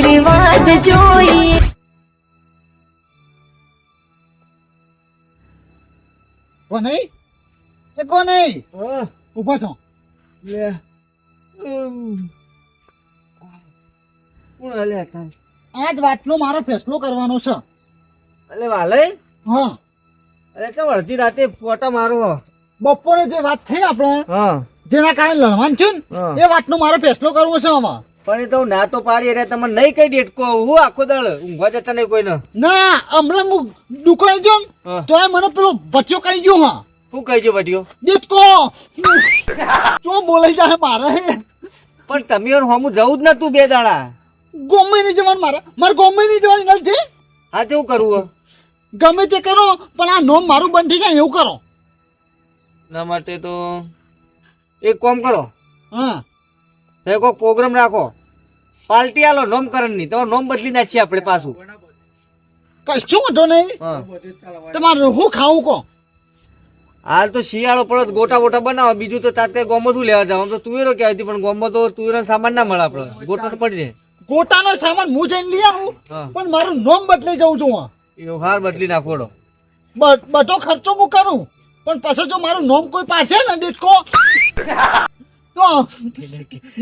આશીર્વાદ જોઈએ કોને એ કોને ઊભો છો લે. કોણ હાલે હતા? આ જ વાતનો મારો ફેસલો કરવાનો છે અલે વાલે હા અરે ચમ અડધી રાતે ફોટા મારો બપોરે જે વાત થઈ આપણે હા જેના કારણે લડવાનું છે ને એ વાતનો મારો ફેસલો કરવો છે આમાં પણ એ તો ના તો પાડી અરે તમે નહીં કઈ ડેટકો હું આખો દળ ઊંઘવા જતા નહીં કોઈને. ના હમણાં હું દુકાન જો તો મને પેલો ભચ્યો કઈ ગયો હા. શું કહી છે ડેટ કો ચો બોલાઈ જાય મારે પણ તમે ઓર હું જવું જ નતું બે દાડા. ગમે નહીં જવાનું મારે મારે ગમે નહીં જવાની નથી. હા તેવું કરવું ગમે તે કરો પણ આ નોમ મારું બંધ થઈ જાય એવું કરો. ના માટે તો એક કામ કરો. હા. તે કોઈ પ્રોગ્રામ રાખો. પાલટી આલો નોમકરણની તમારું નોમ બદલી નાખીએ આપણે પાછું. કશું વાંધો નહીં? તમારે હું ખાવું કહો? હાલ તો શિયાળો પડત ગોટા બોટા બનાવો. બીજું તો તાતે ગોમતું લેવા જાવ. આમ તો તુવેરો ક્યાં હતી પણ ગોમો તો તુવેરો સામાન ના મળે આપણે ગોટા પડી ગોટાનો સામાન હું જઈને લઈ આવું પણ મારું નોમ બદલી જવું છું. એવું હાર બદલી નાખોડો બધો ખર્ચો હું કરું પણ પછી જો મારું નોમ કોઈ પાસે ને ડીટકો તો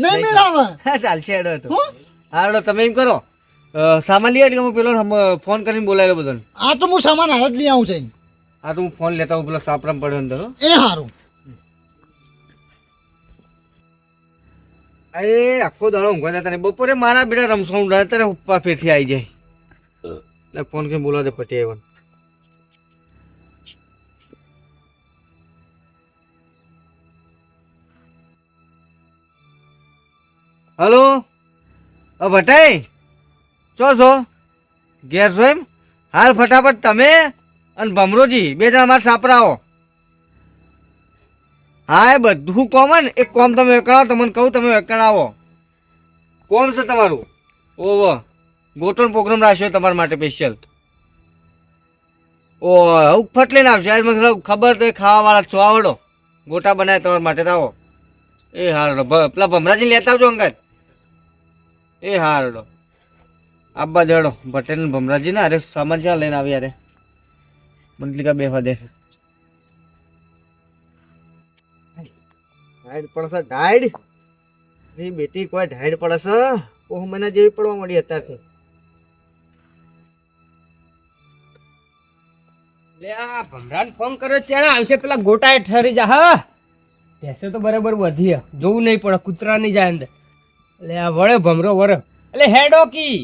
નહીં મેળાવે. હા ચાલશે હેડો તો. હો? હેડો તમે એમ કરો. સામાન લઈ આવી હું પેલો ફોન કરીને બોલાવ્યો બધાને. આ તો હું સામાન હાલ જ લઈ આવું છું. આ તો હું ફોન લેતા હું પેલો સાપરામ પડ્યો અંદર હો. એ સારું એ આખો દાડો ઊંઘવા જતા નહીં. બપોરે મારા બેટા રમશો ત્યારે ઉપા ફેરથી આવી જાય. ફોન કરીને બોલાવે દે પછી આવ્યો હલો? અ ભટાઈ ચો છો? ઘેર છો એમ? હાલ ફટાફટ તમે અને ભમરોજી, બે જણા મારા સાપરાઓ હા, એ બધું કોમન એક કોમ તમે એકડાવો તમને કહું, તમે એકડાવો કોમ છે તમારું? ઓવો ગોટોન પ્રોગ્રામ રાખ્યો તમારા માટે સ્પેશિયલ ઓ હું ફટ લઈને આવશે આજ મને ખબર તો ખાવાવાળા છો, આવડો. ગોટા બનાવ્યા તમારા માટે આવો. એ ભ- પેલા ભમરાજી લેતા આવજો અંગત. એ હારડો આબા દેડો પટેલ ભમરાજી ના અરે સામાન ક્યાં લઈને આવી અરે મંડલિકા બે દે. ઢાઈડ પડશે ઢાઈડની બેટી કોઈ ઢાઈડ પડશે ઓહ મને જેવી પડવા મળી અત્યારથી. લે આ ભમરાને ફોન કર્યો ચેણા આવશે પેલા ગોટાએ ઠરી જા હા? ભેંસો તો બરાબર વધી જોવું નહીં પડે કૂતરા નહીં જાય અંદર. એટલે આ વળે ભમરો વળે. એટલે હેડો કી.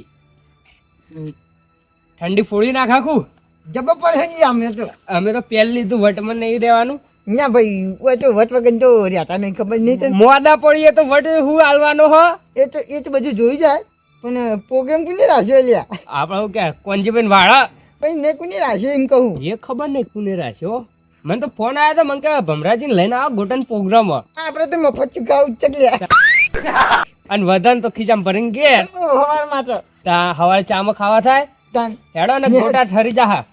ઠંડી ફોડી નાખ આખું. જબર પડે છે અમે તો. અમે તો પેલ લીધું વટમાં નહીં રહેવાનું. ના ભાઈ ઓય તો વટ વગર તો રહેતા નહીં ખબર નહીં તો મોડા પડીએ તો વટ હું હાલવાનો હો? એ તો એ તો બધું જોઈ જાય પણ પ્રોગ્રામ કોને રાખ્યો લ્યા? આપણે કે કોંજીબેન વાળા? ભાઈ મેં કોને રાખ્યો એમ કહું? એ ખબર નહીં કોને રાખ્યો મને તો ફોન આવ્યો તો મને કે ભમરાજીને લઈને આવો ગોટન પ્રોગ્રામ આપણે તો મફત ચુકાવ ચકલ્યા અને વધન તો ખીચામ ભરીને ગયા હવારમાં તો. તા હવારે ચામાં ખાવા થાય? તાન. હેડો ને ગોટા ઠરી જા હા.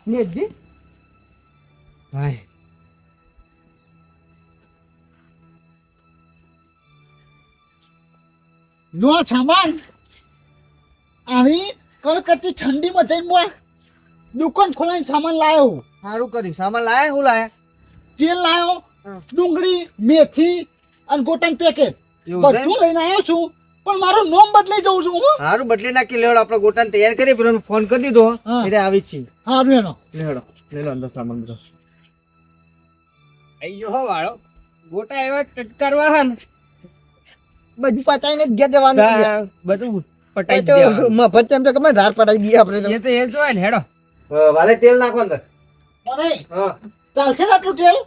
નો સામાન. આવી કલકત્તી ઠંડીમાં જઈને હું આ દુકાન ખોલાઈને સામાન લાવ્યો સારું કર્યું સામાન લાયા હું લાયા? તેલ લાવ્યો ડુંગળી મેથી અને ગોટાનું પેકેટ બધું લઈને આવ્યો છું. પણ મારું નોમ બદલાઈ જવું છું હું? સારું બદલી નાખી લેવડ આપણે ગોટાને તૈયાર કરી પેલો ફોન કરી દીધો. એટલે આવી જ છે સારું એનો. લેવડો લેલો અંદર સામાન બધો. અయ్యో હો વાળો. ગોટા એવા ટટકારવા હન ને. બધું પતાઈને જ ગયા જવાનું બધું પટાઈ દેવાનું. મફત તેમ તો કમાય ધાર પટાઈ દઈએ આપણે એ તો એ જોય ને હેડો. વાલે તેલ નાખો અંદર. ચાલશે ને આટલું તેલ?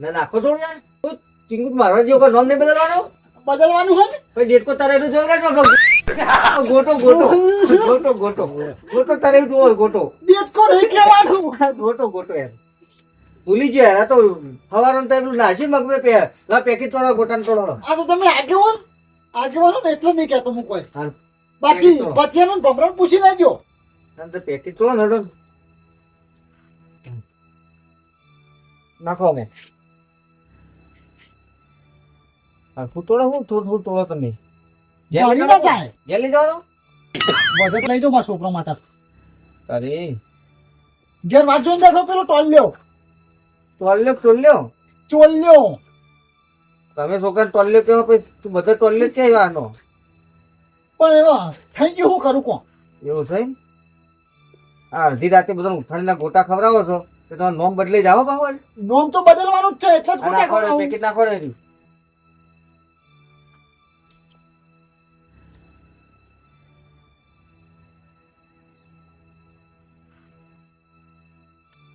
ના નાખો થોડું યાર. તું ચિંગુત મારવા જેવો નોમ નહીં બદલવાનો? બદલવાનું હોય ને? પછી ડેટકો તારે એટલું જોઈ રાખજો ગોટો ગોટો. ગોટો ગોટો. ગોટો તારે એવું જોવો ગોટો. દેત કો નહીં કહેવાનું. ગોટો ગોટો એમ. ભૂલી જાય આ તો હવારનું ટાઈમ નાસી મગમે પે લા પેકેટ તોડો ગોટાને તોડો. આ તો તમે આગેવાન આગેવાન ને એટલે નહીં કહેતો હું કોઈ. બાકી તો. ભટિયાનું ભમરણ પૂછી લેજો. અંદર પેકેટ તોડો નડો. નાખો અમે હા હું થોડું થોડું તોડો તમે જાણી ના જાય. લઈ જવાનો વધત લઈ જાઓ મારા છોકરા માટે. અરે. ઘેર વાત જોઈને બેઠો પેલો ટોલ્યો ટોલ્યો ટોલ્યો ચોલ્યો તમે છોકરા ટોલ્યો કેવો પછી? તું બધે ટોલ્યો કે આનો? પણ એવા થઈ ગયું હું કરું કોણ? એવું છે આ અડધી રાતે બધા ઉઠાડીના ગોટા ખવડાવો છો તો તમારું નોમ બદલી જાઓ બાબા નોમ તો બદલવાનું જ છે એટલે. પેકેટ નાખો ને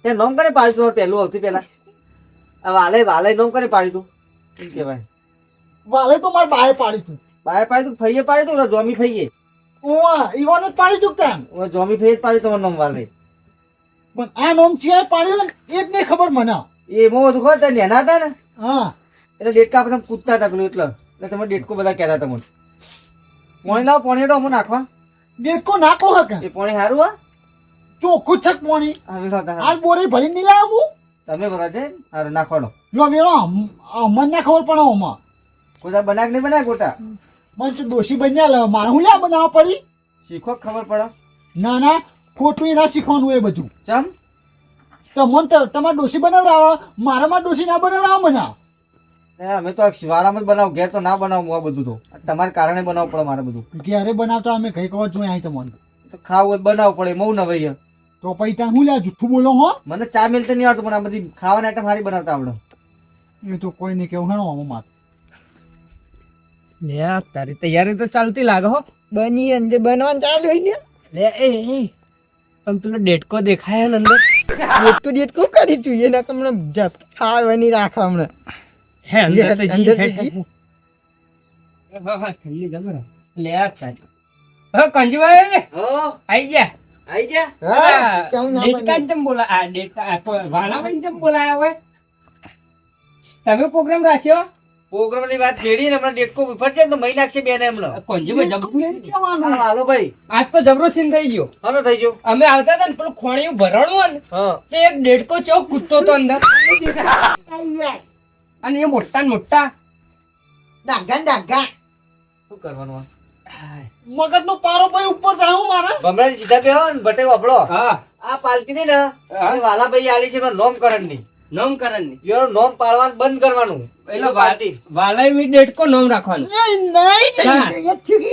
તે નોમ કરે પાડ્યું તું? પહેલું આવતી પેલા આ વાલે વાલે નોમ કરે પાડ્યું તું? એમ કહેવાય? વાલે તો માર બાએ પાડી તું. બાય પાડ્યું તું? ફઈએ પાડ્યું તું? જોમી ફઈએ? ઓવા ઈવાને જ પાડી તું તેમ. ઓ જોમી ફઈએ જ પાડ્યું તમારું નોમ વાલે. પણ આ નોમ છે પાડ્યું ને એ જ નહીં ખબર મને. એ એમાં બધું ખબર હતા નેના હતા ને? હા. એટલે ડેટકા આપણે કૂદતા હતા પેલું એટલે. એટલે તમે ડેટકો બધા કહેતા તમને મને. પોણી લાવો પોણી તો અમને નાખવા ડેટકો નાખો હકે એ પોણી સારું હા. ચોખ્ખું છક પોણી આજ બોરી ભરી નહીં લાવ હું? તમે બરો છે? ના નાખવાનો લો. મેરો મને ના ખબર પડે ઓમાં ગોટા બનાક નહીં બનાય ગોટા? મને તો દોશી બન્યા લે મારે હું લ્યા બનાવવા પડી? શીખો ખબર પડે? ના ના ખોટું ના શીખવાનું એ બધું. ચમ? તો મન તમારે ડોસી બનાવડાવો? મારામાં ડોસી ના બનાવડાવો બનાવ એ અમે તો શિવાળામાં જ બનાવ ઘેર તો ના બનાવું આ બધું તો. તમારે કારણે બનાવવું પડે મારે બધું. ઘેરે બનાવતા અમે કઈ કહો જોઈએ અહીં તમને તો ખાવું તો બનાવવું પડે મઉ ન ભાઈ તો પછી ત્યાં હું લ્યા જુઠ્ઠું બોલો હો. મને ચા મિલતો નહીં આવતું પણ આ બધી ખાવાની આઈટમ સારી બનાવતા આવડે. એ તો કોઈ નહીં કેવું હેણો આમાં માર. લે તારી તૈયારી તો ચાલતી લાગે હો. બની અંદર બનવાનું ચાલુ હોય ને લે એ એ. પણ પેલો ડેટકો દેખાય ને અંદર. ડેટકો ડેટકો કરી તું એના હમણાં જપ ખાવાની રાખ હમણાં. હે અંદર તો જી હે, હે. હા, હા, ઠંડી જબર. લે આ. હા, કાંજીભાઈ, હો. આઈ ગયા. આઈ ગયા? હા આ કેમ બોલા- આ તો વાલાભાઈ જેમ બોલાયા હોય. તમે પ્રોગ્રામ રાખ્યો? પ્રોગ્રામની વાત કરી ને હમણાં ડેટકો વિફરશે ને તો મહી નાખશે બેને હમણાં કોંજીભાઈ જબરું કહેવાનું હાલો ભાઈ. આજ તો જબરો સીન થઈ ગયો. હાલો થઈ ગયો. અમે આવતા હતા ને પેલું ખોણિયું ભરણું હોય ને તે એક ડેટકો ચો કૂદતો તો અંદર. અને એ મોટા ને મોટા. ડાઘા ડાઘા. શું કરવાનું મગજ નો પારો ભાઈ ઉપર જાય હું મારા. ભમરાજી સીધા બેહો ને બટે વાપરો. હા. આ પાલકી ને વાલાભાઈ આલી છે પણ નોમ કરણની. નામકરણની એનું નોમ પાડવાનું બંધ કરવાનું. એટલે પાલટી. વાલાય બી ડેડકો નોમ રાખવાનું. નહીં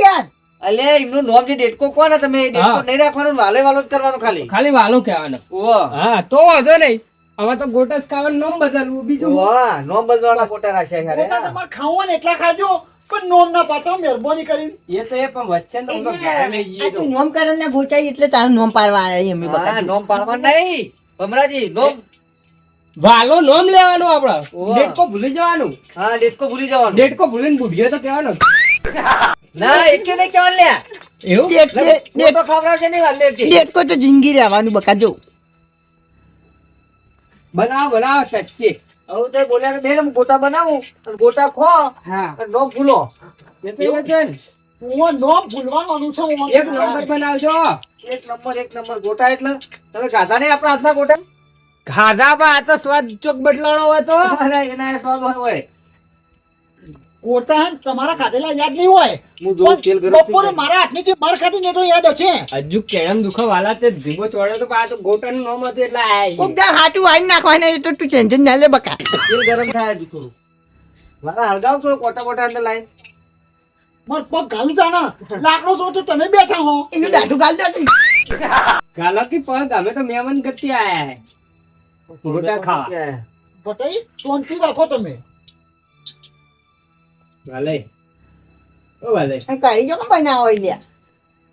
યાર. અલ્યા એમનું નોમ જે ડેટકો કોને તમે ડેટકો નહીં રાખવાનું વાલે વાલો જ કરવાનું ખાલી. ખાલી વાલો કહેવાનો. ઓ હા તો વાંધો નહીં. હવે તો ગોટસ ખાવાનું નોમ બદલવું બીજું વાહ નોમ બદલવાના ફોટા રાખ્યા યાર. તમારે ખાવું ને એટલા ખાજો. પણ નોમ ના પાછા મહેરબાની કરી એ તો એ પણ વચ્ચે તો ઊંધો લઈ જઈએ તું નોમ કારણ ના ગોચાઈ એટલે તારું નોમ પાડવા આવ્યા અમે હા, નોમ પાડવાનું નહીં. ભમરાજી નોમ. વાલો નામ લેવાનું આપડે. ડેટકો ભૂલી જવાનું. હા ડેટકો ભૂલી જવાનું. ડેટકો ભૂલીને બુઢિયો તો કહેવાનો. ના એકે નહીં કહેવાનું લ્યા એવું? ડેટ ડેટ ખવડાવશે નહીં વાલે ડેટકો તો જિંદગી રહેવાનું બકા જો. બનાવો બનાવો ચટચી હવે તો બોલ્યા કે બેન ગોટા બનાવું અને ગોટા ખો હા. ભૂલો. એવું? છે ને. નોમ ભૂલવાનું છે એક નંબર બનાવજો. એક નંબર એક નંબર. ગોટા એટલે તમે ગાધા નહીં આપણા હાથના ગોટા? ખાધા બા આ તો સ્વાદ ચોક બદલાણો હોય તો. એના સ્વાદ હોય. હોય હે તમારા ખાધેલા યાદ નહીં હોય. હું જોઉં તેલ ગરમ બપોરે મારા હાથની જે માર ખાધી ને તો યાદ હશે. હજુ કેળમ દુખો વાલા તે ધીમો ચોડે તો પણ તો ગોટન નામ હતું એટલે આયા કોક હાટું વાઈ નાખવાના એ તો તું ટેન્શન ના લે બકા. તેલ ગરમ થાય હજુ થોડું. મારા હળગાવ થોડો કોટા કોટા અંદર લાઈન માર પગ ઘાલું જાના લાકડો છો તો તમે બેઠા હો. એનું દાઢું ગાલ દે ગાલાથી પગ અમે તો મેમન ગતિ આયા ગોટા ખાવા. બટાઈ રાખો તમે. વાલે. ઓ વાલે. કરી જો કે બનાવો લ્યા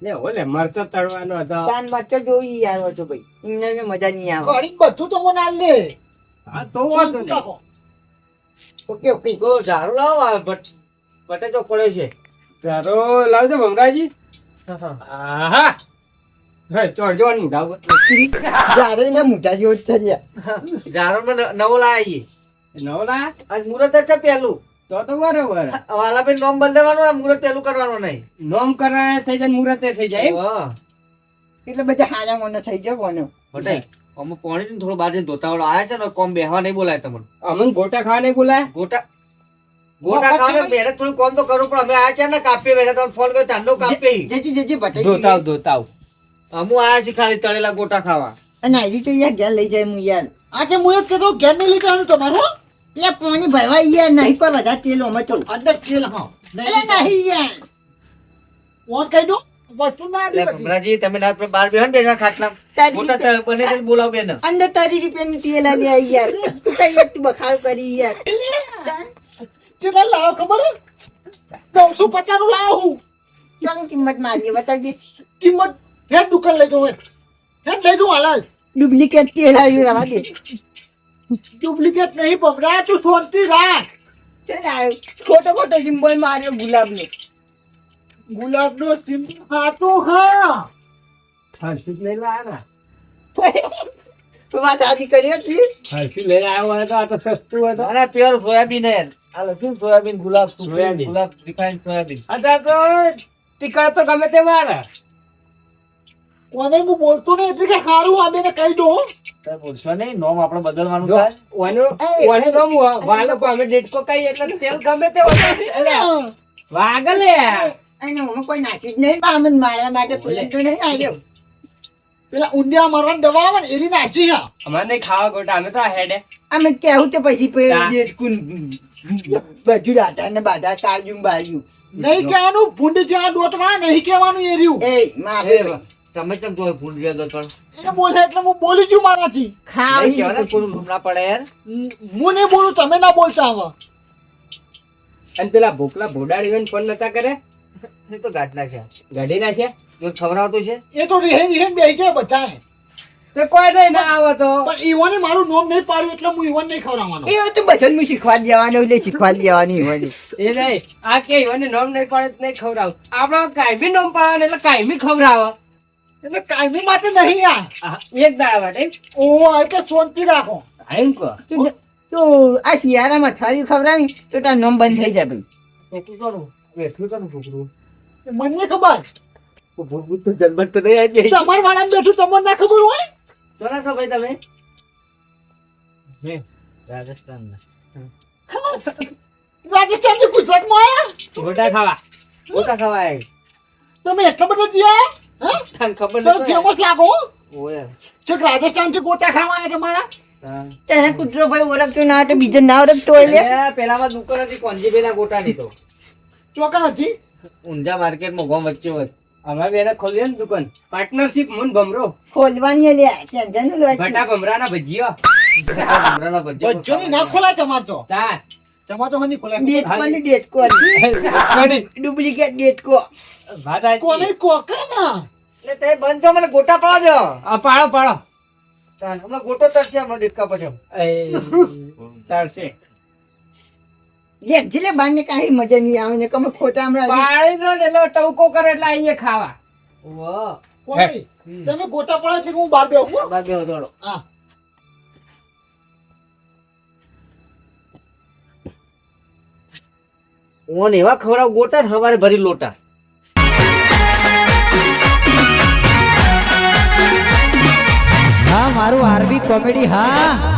લે. ઓલે મરચો તળવાનો હતો. તાન મરચો જોઈ યાર હતો ભાઈ. એમને બી મજા નહીં આવે. ઘડી બધું તો મને આલ લે હા તો વાંધો ઓકે ઓકે. ગો ઝાડુ લાવ આ બટ બટે જો પડે છે. તારો લાવજો ભમરાજી. આહા. હે ને મુઢા જેવો જ થઈ નવો લાવી નવો લાયા? આજ મુહૂર્ત જ છે પહેલું તો તો બરોબર. વાલાભાઈ નોમ બદલવાનું આ મુહૂર્ત પેલું કરવાનું નહીં. નોમ કરાય થઈ જાય ને મુહૂર્તે થઈ જાય એટલે બધા હાજા મને થઈ જાય કોને? બટાઈ અમે પાણી ને થોડું બાજુ ધોતા વાળો આયા છે ને કોમ બેહવા નહીં બોલાય તમને. અમને ગોટા ખાવા નહીં બોલાય? ગોટા ગોટા ખાવા મેરે થોડું કોમ તો કરું પણ અમે આયા છે ને કાપીએ બેઠા તમે ફોન કર્યો ચાંદો કાપીએ જજી જજી બતાવી ધોતાવ ધોતાવ. અમુ આયા છે ખાલી તળેલા ગોટા ખાવા. અને આઈ તો યાર ઘેર લઈ જાય હું યાર. આજે મુયત કે તો ઘેર નહીં લઈ જવાનું તમારું હો? યાર ભરવા ઈએ નહીં કોઈ બધા તેલ ઓમે તો અંદર તેલ હા. જવાનું. નહીં યાર. ઓર કહી દો વસ્તુ ના આવી બધી. ભમરાજી તમે ના આપણે બાર બેહન બેગા ખાટલા. મોટા તો બને તો બોલાવ બેન. અંદર તારી રૂપિયાનું તેલ આલી આઈ યાર. તું કઈ તું બખાડ કરી યાર. કેટલા લાવો ખબર નવસો પચાસનું લાવ હું. ક્યાં કિંમત મારી બતાવજે. કિંમત ફેર દુકાન લઈ જાઉં હે હેડ લઈ જાઉં હાલ ડુપ્લિકેટ તેલ આવ્યું રવા દે ડુપ્લિકેટ નહીં બગડા તું છોડતી રાખ. ખોટો ખોટો સિમ્બોલ માર્યો ગુલાબનો. ગુલાબ નો સિમ્બોલ હા હા. હર્ષિત લઈ આવ્યા. વાત આજી કરી હતી? હર્ષિત આવ્યો હોય તો આ તો સસ્તું હોય તો. અને પ્યોર સોયાબીન હે શું soybean? Gulab soybean. Gulab refine soybean. અત્યારે તો ટીકડ તો ગમે તે મારે કોને હું બોલતો નહીં એટલે કે સારું આ બેને કહી દો બોલશો નહીં નોમ આપણે બદલવાનું જો થાય વાનું વાનું ગમ વાલો અમે ડેટકો કઈ એટલે તેલ ગમે તે વાગલે અને હું કોઈ નાખ્યું જ નહીં બામન મારા માટે પ્લેન તો નહીં આવ્યો પેલા ઊંડિયા મારવાની દવા આવે ને એની નાસી હા અમારે નહીં ખાવા ગોટા અમે તો હેડે અમે કેવું તો પછી બધું દાદા ને બાધા તારજું બાજુ નહીં કહેવાનું ભૂંડ જ્યાં ડોટમાં નહીં કહેવાનું એ રહ્યું એ મારે એ, તમે કેમ કોઈ ભૂલ ગયા તો પણ એ બોલે એટલે હું બોલી છું મારાથી. ખાવ નહીં કહેવાય ને, કોઈ પડે યાર. હું નહીં બોલું તમે ના બોલતા આવા અને પેલા ભોકલા ભોડાડી ફોન નતા કરે? એ તો ગાટલા છે. ગાડી ના છે? જો ખવડાવતું છે? એ તો રીહેન રીહેન બે કે બધા તો કોઈ નહીં ના આવે તો. પણ ઈવોને મારું નામ નહીં પાડ્યું એટલે હું ઈવોને નહીં ખવડાવવાનો. એ તો બધું હું શીખવા દેવાનો એટલે શીખવા દેવાની હોય એ નહીં. આ કે ઈવને નોમ નહીં પાડે નહીં ખવડાવ. આપણે કાયમી નોમ પાડે એટલે કાયમી ખવડાવે. એટલે કાયમી માટે નહીં આ. એક દાડા માટે ઓ આ તો શાંતિ રાખો. એમ કહો. તો આ શિયાળામાં થાળી ખવડાવી તો તાર નોમ બંધ થઈ જાય ભાઈ. એટલું કરું એટલું કરું છોકરું? મને ખબર. ભૂત ભૂત તો જન્મત તો નહીં આવી જાય. તમાર વાળા બેઠું તમને ના ખબર હોય. ચોરા છો ભાઈ તમે? રાજસ્થાન રાજસ્થાનથી ગુજરાતમાં આવ્યા? ગોટા ખાવા. ગોટા ખવાય તમે એટલો બધો જ્યાં? ખબર નથી લાગો? ઓય છે રાજસ્થાનથી ગોટા ખાવા આવ્યા તમારા તને કૂતરો ભાઈ ઓળખતો ના તો બીજો ના ઓળખતો હોય લે. પેલામાં દુકાન હતી કોંજીભાઈના ગોટાની તો ચોકા હતી? ઊંઝા માર્કેટમાં ગોમ વચ્ચે હોય. અમારે બેને ખોલીએ ને દુકાન. પાર્ટનરશિપ મુન ભમરો. ખોલવાની લે ટેન્શન લો બટા ભમરાના ભજીયા. ભજીયા બચ્ચોની ના ખોલાય તમાર તો. તાર. તો હની ખોલાય. ડેટકો ની ડુપ્લિકેટ ડેટકો વાત કોને કોકા એટલે તે બંધ થયો મને ગોટા પાડો દો. આ પાડો પાડો. તાન, હમણાં ગોટો તરશે હમણાં દેડકા પછી. એ તારશે. લે જીલે બાને કાંઈ મજા નહીં આવે ને કમે ખોટા હમણાં પાડી ને એટલે ટવકો કરે એટલે આવીએ ખાવા. વાહ તમે ગોટા પડે છે હું બાર બેહું બાર બેહો હા. ઓન એવા ખવડાવ ગોટા ને હવારે ભરી લોટા. હા મારું આરબી કોમેડી હા.